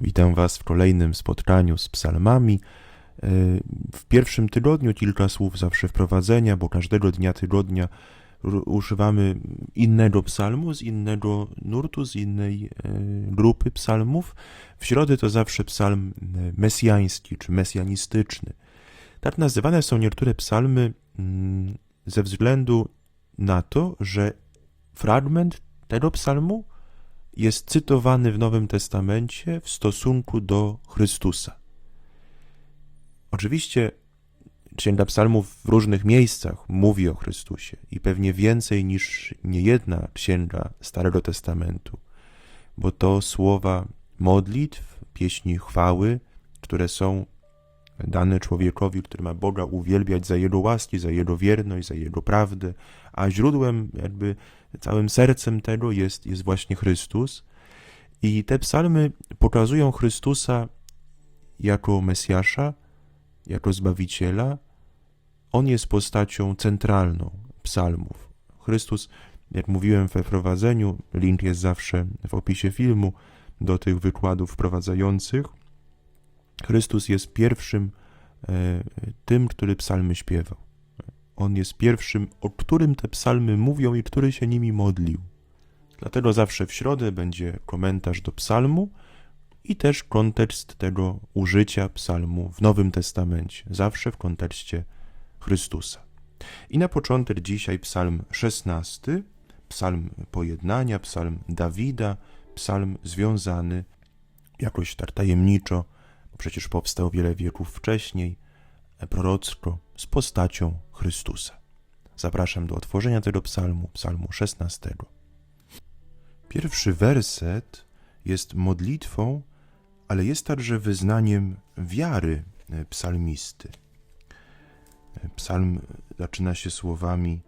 Witam Was w kolejnym spotkaniu z psalmami. E, W pierwszym tygodniu kilka słów zawsze wprowadzenia, bo każdego dnia tygodnia używamy innego psalmu, z innego nurtu, z innej e, grupy psalmów. W środę to zawsze psalm e, mesjański czy mesjanistyczny. Tak nazywane są niektóre psalmy mm, ze względu na to, że fragment tego psalmu jest cytowany w Nowym Testamencie w stosunku do Chrystusa. Oczywiście Księga Psalmów w różnych miejscach mówi o Chrystusie i pewnie więcej niż niejedna księga Starego Testamentu, bo to słowa modlitw, pieśni chwały, które są dane człowiekowi, który ma Boga uwielbiać za Jego łaski, za Jego wierność, za Jego prawdę, a źródłem, jakby całym sercem tego jest, jest właśnie Chrystus. I te psalmy pokazują Chrystusa jako Mesjasza, jako Zbawiciela. On jest postacią centralną psalmów. Chrystus, jak mówiłem we wprowadzeniu, link jest zawsze w opisie filmu do tych wykładów wprowadzających. Chrystus jest pierwszym e, tym, który psalmy śpiewał. On jest pierwszym, o którym te psalmy mówią i który się nimi modlił. Dlatego zawsze w środę będzie komentarz do psalmu i też kontekst tego użycia psalmu w Nowym Testamencie, zawsze w kontekście Chrystusa. I na początek dzisiaj psalm 16, psalm pojednania, psalm Dawida, psalm związany jakoś tak tajemniczo, bo przecież powstał wiele wieków wcześniej, prorocko z postacią Chrystusa. Zapraszam do otworzenia tego psalmu, psalmu 16. Pierwszy werset jest modlitwą, ale jest także wyznaniem wiary e, psalmisty. E, Psalm zaczyna się słowami: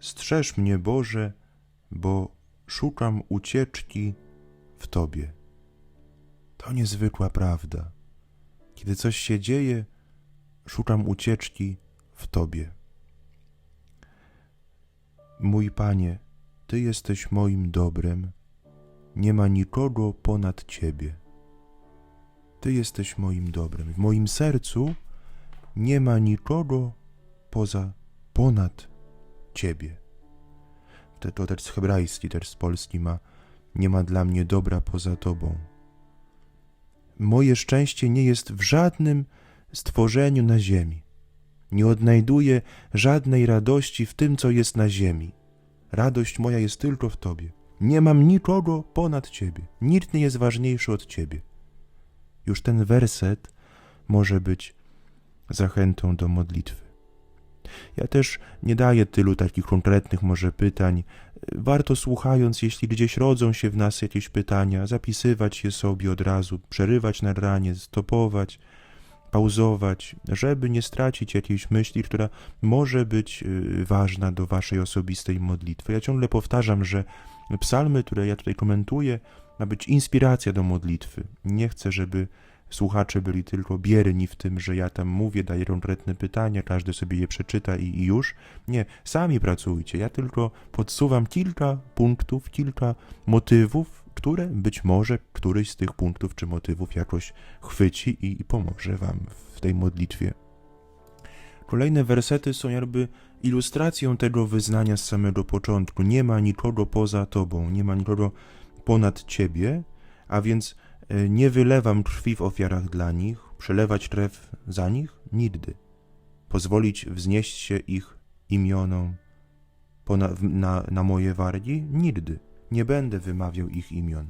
Strzeż mnie, Boże, bo szukam ucieczki w Tobie. To niezwykła prawda. Kiedy coś się dzieje, szukam ucieczki w Tobie. Mój Panie, Ty jesteś moim dobrem, nie ma nikogo ponad Ciebie. Ty jesteś moim dobrem. W moim sercu nie ma nikogo poza, ponad Ciebie. To też z hebrajski, też z polski ma, nie ma dla mnie dobra poza Tobą. Moje szczęście nie jest w żadnym stworzeniu na ziemi. Nie odnajduję żadnej radości w tym, co jest na ziemi. Radość moja jest tylko w Tobie. Nie mam nikogo ponad Ciebie. Nikt nie jest ważniejszy od Ciebie. Już ten werset może być zachętą do modlitwy. Ja też nie daję tylu takich konkretnych może pytań. Warto słuchając, jeśli gdzieś rodzą się w nas jakieś pytania, zapisywać je sobie od razu, przerywać na ranie, stopować, pauzować, żeby nie stracić jakiejś myśli, która może być y, ważna do waszej osobistej modlitwy. Ja ciągle powtarzam, że psalmy, które ja tutaj komentuję, ma być inspiracja do modlitwy. Nie chcę, żeby słuchacze byli tylko bierni w tym, że ja tam mówię, daję konkretne pytania, każdy sobie je przeczyta i, i już. Nie, sami pracujcie. Ja tylko podsuwam kilka punktów, kilka motywów, które być może któryś z tych punktów czy motywów jakoś chwyci i, i pomoże wam w tej modlitwie. Kolejne wersety są jakby ilustracją tego wyznania z samego początku. Nie ma nikogo poza tobą, nie ma nikogo ponad ciebie, a więc nie wylewam krwi w ofiarach dla nich, przelewać krew za nich nigdy. Pozwolić wznieść się ich imionom w- na, na moje wargi? Nigdy. Nie będę wymawiał ich imion.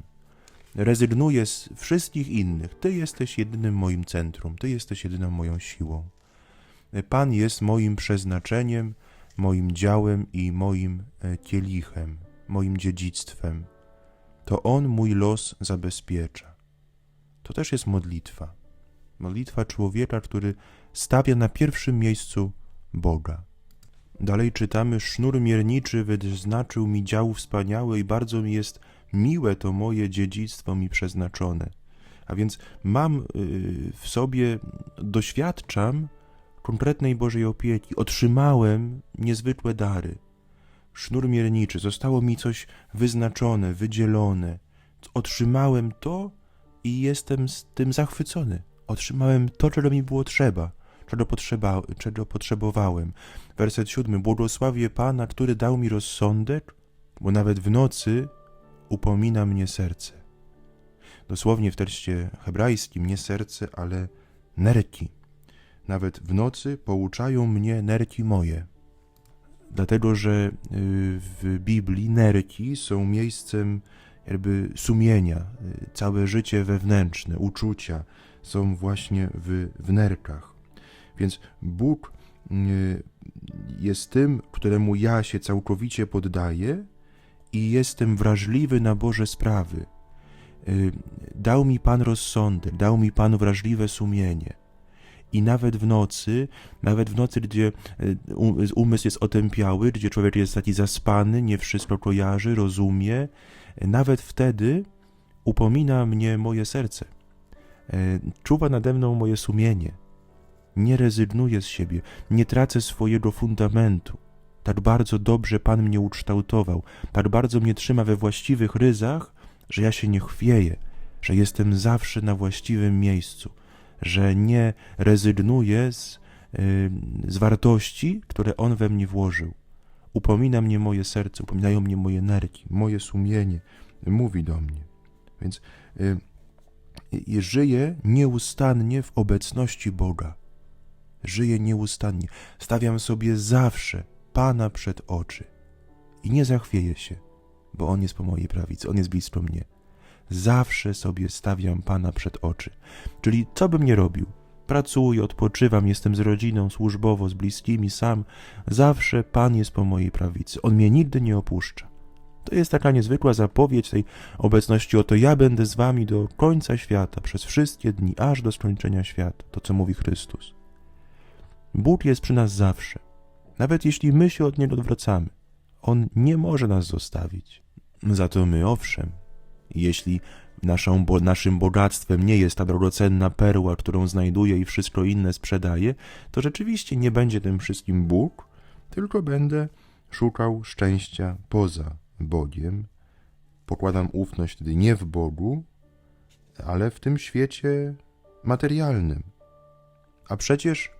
Rezygnuję z wszystkich innych. Ty jesteś jedynym moim centrum, Ty jesteś jedyną moją siłą. Pan jest moim przeznaczeniem, moim działem i moim e, kielichem, moim dziedzictwem. To On mój los zabezpiecza. To też jest modlitwa. Modlitwa człowieka, który stawia na pierwszym miejscu Boga. Dalej czytamy: Sznur mierniczy wyznaczył mi dział wspaniały i bardzo mi jest miłe to moje dziedzictwo mi przeznaczone. A więc mam y, w sobie, doświadczam konkretnej Bożej opieki. Otrzymałem niezwykłe dary. Sznur mierniczy, zostało mi coś wyznaczone, wydzielone. Otrzymałem to, i jestem z tym zachwycony. Otrzymałem to, czego mi było trzeba, czego, potrzeba, czego potrzebowałem. Werset siódmy. Błogosławię Pana, który dał mi rozsądek, bo nawet w nocy upomina mnie serce. Dosłownie w tekście hebrajskim nie serce, ale nerki. Nawet w nocy pouczają mnie nerki moje. Dlatego, że y, w Biblii nerki są miejscem jakby sumienia, całe życie wewnętrzne, uczucia są właśnie w, w nerkach. Więc Bóg y, jest tym, któremu ja się całkowicie poddaję i jestem wrażliwy na Boże sprawy. Y, Dał mi Pan rozsądek, dał mi Pan wrażliwe sumienie. I nawet w nocy, nawet w nocy, gdzie um- umysł jest otępiały, gdzie człowiek jest taki zaspany, nie wszystko kojarzy, rozumie, y, nawet wtedy upomina mnie moje serce. Y, Czuwa nade mną moje sumienie. Nie rezygnuję z siebie, nie tracę swojego fundamentu. Tak bardzo dobrze Pan mnie ukształtował, tak bardzo mnie trzyma we właściwych ryzach, że ja się nie chwieję, że jestem zawsze na właściwym miejscu, że nie rezygnuję z, y, z wartości, które On we mnie włożył. Upomina mnie moje serce, upominają mnie moje nerki, moje sumienie, mówi do mnie. Więc y, żyję nieustannie w obecności Boga. Żyję nieustannie. Stawiam sobie zawsze Pana przed oczy. I nie zachwieję się, bo On jest po mojej prawicy, On jest blisko mnie. Zawsze sobie stawiam Pana przed oczy. Czyli co bym nie robił? Pracuję, odpoczywam, jestem z rodziną, służbowo, z bliskimi, sam. Zawsze Pan jest po mojej prawicy. On mnie nigdy nie opuszcza. To jest taka niezwykła zapowiedź tej obecności. Oto ja będę z wami do końca świata, przez wszystkie dni, aż do skończenia świata. To, co mówi Chrystus. Bóg jest przy nas zawsze. Nawet jeśli my się od Niego odwracamy, On nie może nas zostawić. Za to my, owszem, jeśli naszą, bo, naszym bogactwem nie jest ta drogocenna perła, którą znajduje i wszystko inne sprzedaje, to rzeczywiście nie będzie tym wszystkim Bóg, tylko będę szukał szczęścia poza Bogiem. Pokładam ufność wtedy nie w Bogu, ale w tym świecie materialnym. A przecież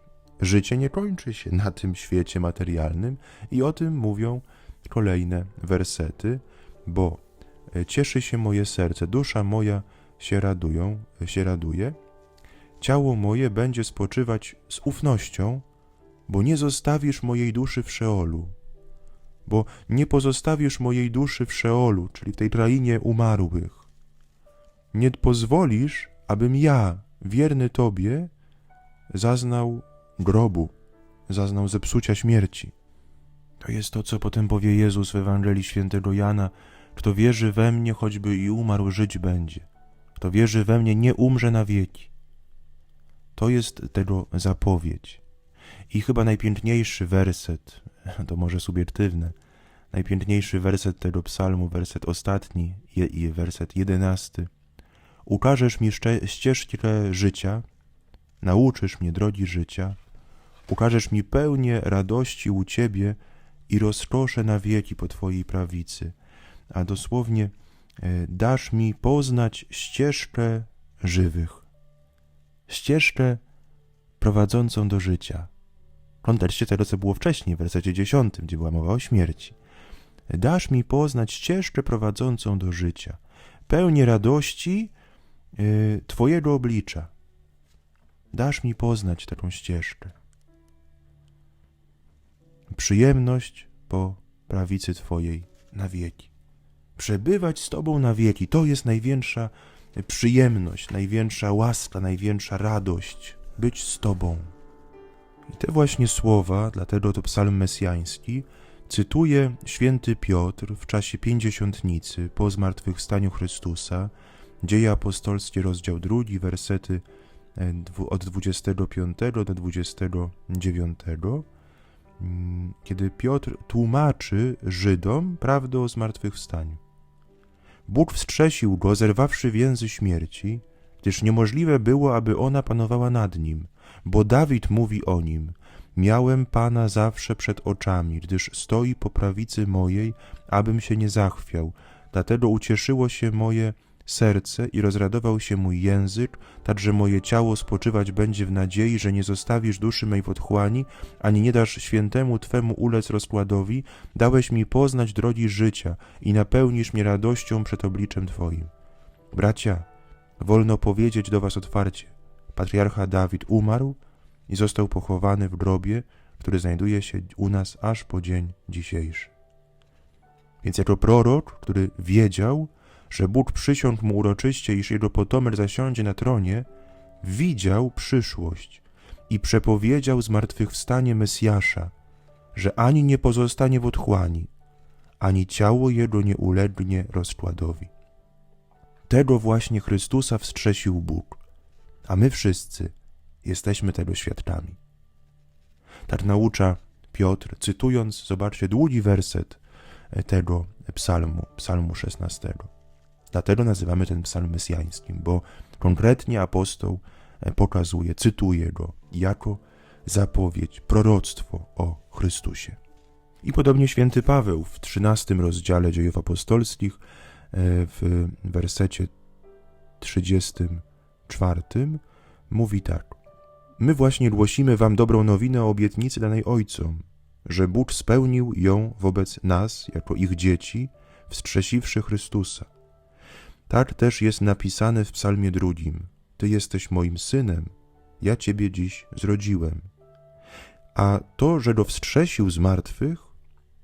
życie nie kończy się na tym świecie materialnym i o tym mówią kolejne wersety, bo cieszy się moje serce, dusza moja się radują, się raduje, ciało moje będzie spoczywać z ufnością, bo nie zostawisz mojej duszy w Szeolu, bo nie pozostawisz mojej duszy w Szeolu, czyli w tej krainie umarłych. Nie pozwolisz, abym ja, wierny Tobie, zaznał grobu, zaznał zepsucia śmierci. To jest to, co potem powie Jezus w Ewangelii Świętego Jana. Kto wierzy we mnie, choćby i umarł, żyć będzie. Kto wierzy we mnie, nie umrze na wieki. To jest tego zapowiedź. I chyba najpiękniejszy werset, to może subiektywne, najpiękniejszy werset tego psalmu, werset ostatni i werset jedenasty. Ukażesz mi ścieżkę życia, nauczysz mnie drogi życia, ukażesz mi pełnię radości u Ciebie i rozkoszę na wieki po Twojej prawicy. A dosłownie e, dasz mi poznać ścieżkę żywych. Ścieżkę prowadzącą do życia. W kontekście tego, co było wcześniej, w wersecie 10, gdzie była mowa o śmierci. Dasz mi poznać ścieżkę prowadzącą do życia. Pełnię radości e, Twojego oblicza. Dasz mi poznać taką ścieżkę. Przyjemność po prawicy Twojej na wieki. Przebywać z Tobą na wieki to jest największa przyjemność, największa łaska, największa radość być z Tobą. I te właśnie słowa, dlatego to psalm mesjański, cytuje święty Piotr w czasie pięćdziesiątnicy po zmartwychwstaniu Chrystusa, Dzieje apostolskie, rozdział drugi, wersety e, od 25 do 29, mm, kiedy Piotr tłumaczy Żydom prawdę o zmartwychwstaniu. Bóg wstrzesił go, zerwawszy więzy śmierci, gdyż niemożliwe było, aby ona panowała nad nim, bo Dawid mówi o nim: Miałem Pana zawsze przed oczami, gdyż stoi po prawicy mojej, abym się nie zachwiał. Dlatego ucieszyło się moje serce i rozradował się mój język, tak że moje ciało spoczywać będzie w nadziei, że nie zostawisz duszy mej w otchłani, ani nie dasz świętemu Twemu ulec rozkładowi, dałeś mi poznać drogi życia i napełnisz mnie radością przed obliczem Twoim. Bracia, wolno powiedzieć do Was otwarcie, patriarcha Dawid umarł i został pochowany w grobie, który znajduje się u nas aż po dzień dzisiejszy. Więc jako prorok, który wiedział, że Bóg przysiągł mu uroczyście, iż jego potomek zasiądzie na tronie, widział przyszłość i przepowiedział zmartwychwstanie Mesjasza, że ani nie pozostanie w otchłani, ani ciało jego nie ulegnie rozkładowi. Tego właśnie Chrystusa wstrzesił Bóg, a my wszyscy jesteśmy tego świadkami. Tak naucza Piotr, cytując, zobaczcie, długi werset tego psalmu, psalmu 16. Dlatego nazywamy ten psalm mesjańskim, bo konkretnie apostoł pokazuje, cytuje go jako zapowiedź, proroctwo o Chrystusie. I podobnie święty Paweł w 13 rozdziale dziejów apostolskich, e, w wersecie 34 mówi tak. My właśnie głosimy wam dobrą nowinę o obietnicy danej Ojcom, że Bóg spełnił ją wobec nas, jako ich dzieci, wstrzesiwszy Chrystusa. Tak też jest napisane w psalmie drugim. Ty jesteś moim synem, ja ciebie dziś zrodziłem. A to, że go wstrzesił z martwych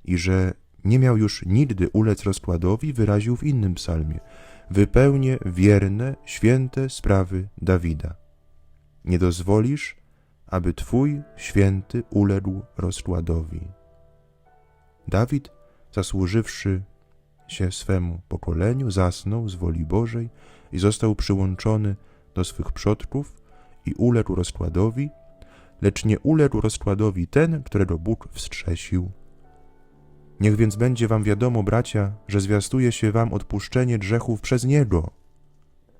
i że nie miał już nigdy ulec rozkładowi, wyraził w innym psalmie. Wypełnię wierne, święte sprawy Dawida. Nie dozwolisz, aby Twój święty uległ rozkładowi. Dawid, zasłużywszy się swemu pokoleniu, zasnął z woli Bożej i został przyłączony do swych przodków i uległ rozkładowi, lecz nie uległ rozkładowi ten, którego Bóg wstrzesił. Niech więc będzie wam wiadomo, bracia, że zwiastuje się wam odpuszczenie grzechów przez Niego.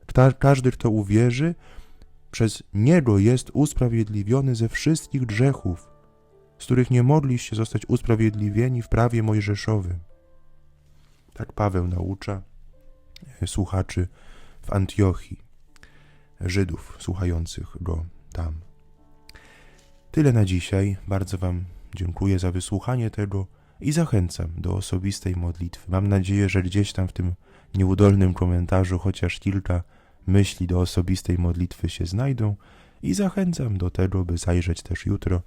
Kta- Każdy, kto uwierzy, przez Niego jest usprawiedliwiony ze wszystkich grzechów, z których nie mogliście zostać usprawiedliwieni w prawie mojżeszowym. Tak Paweł naucza e, słuchaczy w Antiochii, Żydów słuchających go tam. Tyle na dzisiaj. Bardzo Wam dziękuję za wysłuchanie tego i zachęcam do osobistej modlitwy. Mam nadzieję, że gdzieś tam w tym nieudolnym komentarzu chociaż kilka myśli do osobistej modlitwy się znajdą i zachęcam do tego, by zajrzeć też jutro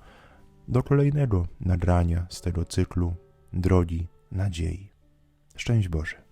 do kolejnego nagrania z tego cyklu Drogi Nadziei. Szczęść Boże.